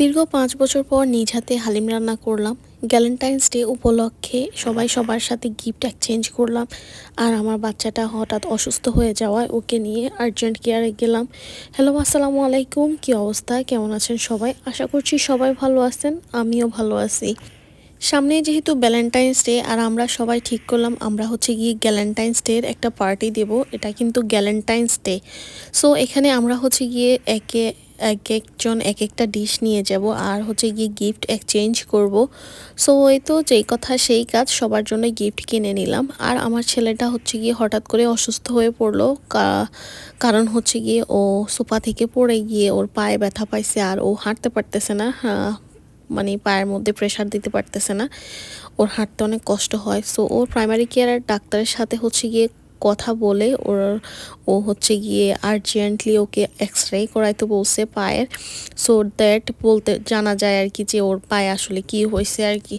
দীর্ঘ পাঁচ বছর পর নিজ হাতে হালিম রান্না করলাম। গ্যালেন্টাইন্স ডে উপলক্ষে সবাই সবার সাথে গিফট এক্সচেঞ্জ করলাম। আর আমার বাচ্চাটা হঠাৎ অসুস্থ হয়ে যাওয়ায় ওকে নিয়ে আর্জেন্ট কেয়ারে গেলাম। হ্যালো আসসালামু আলাইকুম। কি অবস্থা? কেমন আছেন সবাই? আশা করছি সবাই ভালো আছেন, আমিও ভালো আছি। সামনে যেহেতু ভ্যালেন্টাইন্স ডে আর আমরা সবাই ঠিক করলাম, আমরা হচ্ছে গিয়ে গ্যালেন্টাইন্স ডের একটা পার্টি দেব। এটা কিন্তু গ্যালেন্টাইন্স ডে সো এখানে আমরা হচ্ছে গিয়ে একে এক একজন, এক একটা ডিশ নিয়ে যাব আর হচ্ছে গিয়ে গিফট এক্সচেঞ্জ করব। সো এই তো যেই কথা, সেই কাজ সবার জন্য গিফট কিনে নিলাম। আর আমার ছেলেটা হচ্ছে গিয়ে হঠাৎ করে অসুস্থ হয়ে পড়ল। কারণ হচ্ছে গিয়ে ও সোফা থেকে পড়ে গিয়ে ওর পায়ে ব্যথা পাইছে আর ও হাঁটতে পারতেছে না। মানে পায়ের মধ্যে প্রেশার দিতে পারতেছে না। ওর হাঁটতে অনেক কষ্ট হয়। সো ওর প্রাইমারি কেয়ারের ডাক্তারের সাথে হচ্ছে গিয়ে কথা বলে ওর, ও হচ্ছে গিয়ে আর্জেন্টলি ওকে এক্স রে করাইতে বলছে পায়ের। সো দ্যাট বলতে জানা যায় আর কি যে ওর পায়ে আসলে কি হয়েছে আর কি।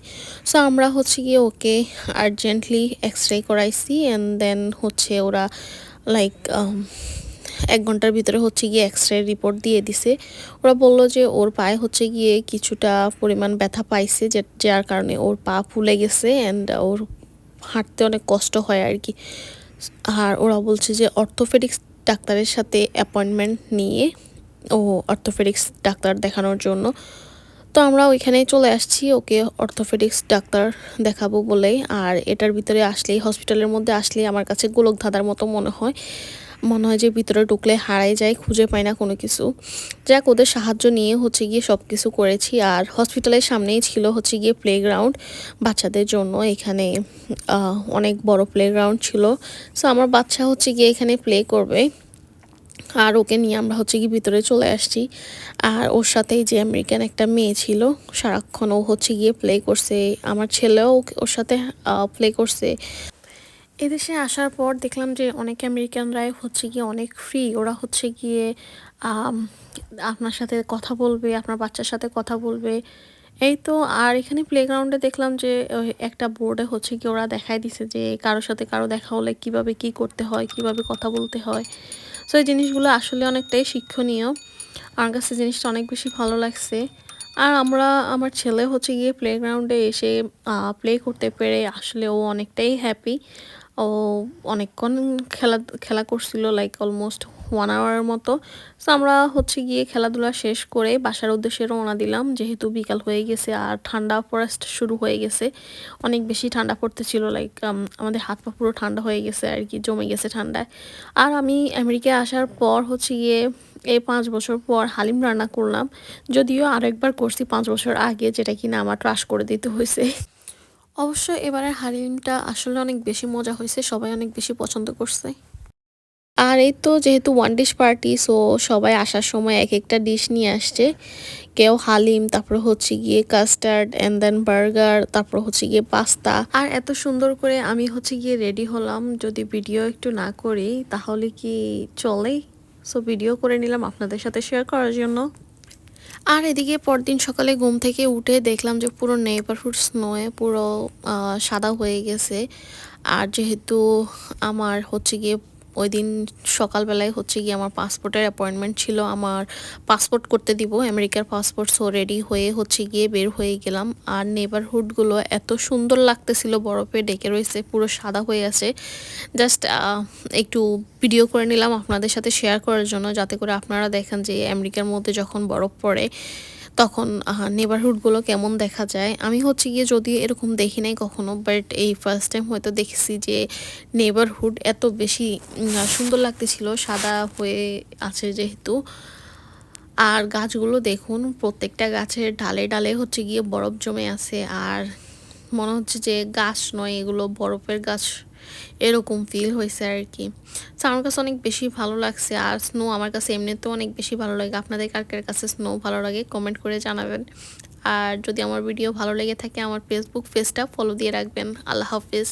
সো আমরা হচ্ছে গিয়ে ওকে আর্জেন্টলি এক্স রে করাইছি অ্যান্ড দেন হচ্ছে ওরা লাইক এক ঘণ্টার ভিতরে হচ্ছে গিয়ে এক্স রে রিপোর্ট দিয়ে দিছে। ওরা বলল যে ওর পায়ে হচ্ছে গিয়ে কিছুটা পরিমাণ ব্যথা পাইছে যে, যার কারণে ওর পা ফুলে গেছে অ্যান্ড ওর হাঁটতে অনেক কষ্ট হয় আর কি। আর ওরা বলছে যে অর্থোপেডিক্স ডাক্তারের সাথে অ্যাপয়েন্টমেন্ট নিয়ে ও অর্থোপেডিক্স ডাক্তার দেখানোর জন্য। তো আমরা ওইখানে চলে আসছি, ওকে অর্থোপেডিক্স ডাক্তার দেখাবো বলেই। আর এটার ভিতরে আসলেই হসপিটালের মধ্যে আসলেই আমার কাছে গোলক ধাঁধার মতো মনে হয়। মনে হয় যে ভিতরে ঢুকলে হারাই যায়, খুঁজে পাই না কোনো কিছু। যাক, ওদের সাহায্য নিয়ে হচ্ছে গিয়ে সব কিছু করেছি। আর হসপিটালের সামনেই ছিল হচ্ছে গিয়ে প্লেগ্রাউন্ড বাচ্চাদের জন্য। এখানে অনেক বড় প্লেগ্রাউন্ড ছিল। সো আমার বাচ্চা হচ্ছে গিয়ে এখানে প্লে করবে। আর ওকে নিয়ে আমরা হচ্ছে কি ভিতরে চলে আসছি। আর ওর সাথেই যে আমেরিকান একটা মেয়ে ছিল, সারাক্ষণ ও হচ্ছে গিয়ে প্লে করছে। আমার ছেলেও ওর সাথে প্লে করছে। এদেশে আসার পর দেখলাম যে অনেক আমেরিকানরাই হচ্ছে গিয়ে অনেক ফ্রি ওরা হচ্ছে গিয়ে আপনার সাথে কথা বলবে, আপনার বাচ্চার সাথে কথা বলবে। এই তো, আর এখানে প্লেগ্রাউন্ডে দেখলাম যে একটা বোর্ডে হচ্ছে কি ওরা দেখাই দিছে যে কারোর সাথে কারও দেখা হলে কীভাবে কি করতে হয়, কীভাবে কথা বলতে হয়। সো এই জিনিসগুলো আসলে অনেকটাই শিক্ষণীয়। আমার কাছে জিনিসটা অনেক বেশি ভালো লাগছে। আর আমরা, আমার ছেলে হচ্ছে গিয়ে প্লেগ্রাউন্ডে এসে প্লে করতে পেরে আসলে ও অনেকটাই হ্যাপি ও অনেকক্ষণ খেলা খেলা করছিল লাইক অলমোস্ট ওয়ান আওয়ারের মতো। সো আমরা হচ্ছে গিয়ে খেলাধুলা শেষ করে বাসার উদ্দেশ্যে রওনা দিলাম। যেহেতু বিকাল হয়ে গেছে আর ঠান্ডা ফরেস্ট শুরু হয়ে গেছে, অনেক বেশি ঠান্ডা পড়তেছিল লাইক আমাদের হাত পা পুরো ঠান্ডা হয়ে গেছে আর কি, জমে গেছে ঠান্ডায়। আর আমি আমেরিকায় আসার পর হচ্ছে গিয়ে এই পাঁচ বছর পর হালিম রান্না করলাম। যদিও আরেকবার করছি পাঁচ বছর আগে, যেটা কিনা আমার ট্রাশ করে দিতে হয়েছে। অবশ্য এবারের হালিমটা আসলে অনেক বেশি মজা হয়েছে, সবাই অনেক বেশি পছন্দ করছে। আর এই তো যেহেতু ওয়ান ডিশ পার্টি সো সবাই আসার সময় এক একটা ডিশ নিয়ে আসছে। কেউ হালিম, তারপর হচ্ছে গিয়ে কাস্টার্ড অ্যান্ড দেন বার্গার তারপর হচ্ছে গিয়ে পাস্তা আর এত সুন্দর করে আমি হচ্ছে গিয়ে রেডি হলাম, যদি ভিডিও একটু না করি, তাহলে কি চলে সো ভিডিও করে নিলাম আপনাদের সাথে শেয়ার করার জন্য। আর এদিকে পরদিন সকালে ঘুম থেকে উঠে দেখলাম যে পুরো নেইবারহুড স্নোয়ে পুরো সাদা হয়ে গেছে। আর যেহেতু আমার হচ্ছে গিয়ে ওই দিন সকালবেলায় হচ্ছে গিয়ে আমার পাসপোর্টের অ্যাপয়েন্টমেন্ট ছিল, আমার পাসপোর্ট করতে দিব, আমেরিকার পাসপোর্ট সো রেডি হয়ে হচ্ছে গিয়ে বের হয়ে গেলাম। আর নেবারহুডগুলো এত সুন্দর লাগতেছিল, বরফে ডেকে রয়েছে, পুরো সাদা হয়ে আছে। জাস্ট একটু ভিডিও করে নিলাম আপনাদের সাথে শেয়ার করার জন্য, যাতে করে আপনারা দেখেন যে আমেরিকার মধ্যে যখন বরফ পড়ে তখন নেবারহুডগুলো কেমন দেখা যায়? আমি হচ্ছে গিয়ে যদি এরকম দেখি নাই কখনো বাট এই ফার্স্ট টাইম হয়তো দেখেছি যে নেবারহুড এত বেশি সুন্দর লাগতেছিল, সাদা হয়ে আছে যেহেতু। আর গাছগুলো দেখুন, প্রত্যেকটা গাছের ডালে ডালে হচ্ছে গিয়ে বরফ জমে আছে। আর মনে হচ্ছে যে গাছ নয়, এগুলো বরফের গাছ। এরকম ফিল হয়েছে আর কি তো আমার কাছে অনেক বেশি ভালো লাগছে। আর স্নো আমার কাছে এমনিতেও অনেক বেশি ভালো লাগে। আপনাদের কার কার কাছে স্নো ভালো লাগে কমেন্ট করে জানাবেন। আর যদি আমার ভিডিও ভালো লেগে থাকে, আমার ফেসবুক পেজটা ফলো দিয়ে রাখবেন। আল্লাহ হাফিজ।